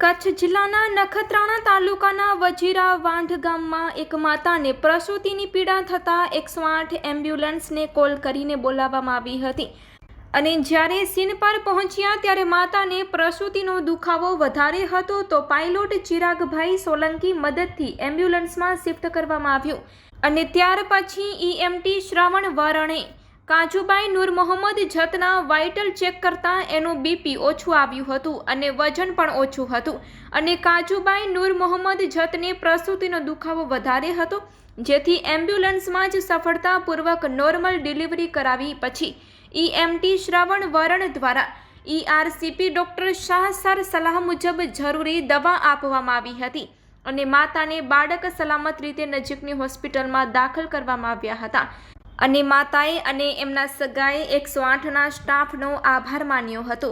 કચ્છ જિલ્લાના નખત્રાણા તાલુકાના વજીરા વાંઢ ગામમાં એક માતાને પ્રસૂતિની પીડા થતાં એકસો આઠ એમ્બ્યુલન્સને કોલ કરીને બોલાવવામાં આવી હતી. અને જ્યારે સીન પર પહોંચ્યા ત્યારે માતાને પ્રસૂતિનો દુખાવો વધારે હતો તો પાયલોટ ચિરાગભાઈ સોલંકી મદદથી એમ્બ્યુલન્સમાં શિફ્ટ કરવામાં આવ્યું. અને ત્યાર પછી ઈએમટી શ્રવણ વરણે કાજુબાઈ નૂર મોહમ્મદ જતના વાઇટલ ચેક કરતાં એનું બીપી ઓછું આવ્યું હતું અને વજન પણ ઓછું હતું. અને કાજુબાઈ નૂર મોહમ્મદ જતને પ્રસૂતિનો દુખાવો વધારે હતો, જેથી એમ્બ્યુલન્સમાં જ સફળતાપૂર્વક નોર્મલ ડિલિવરી કરાવી પછી ઈએમટી શ્રવણ વરણ દ્વારા ઈઆરસીપી ડૉક્ટર શાહ સર સલાહ મુજબ જરૂરી દવા આપવામાં આવી હતી અને માતાને બાળક સલામત રીતે નજીકની હોસ્પિટલમાં દાખલ કરવામાં આવ્યા હતા. અને માતાએ અને એમના સગાએ એકસો આઠના સ્ટાફનો આભાર માન્યો હતો.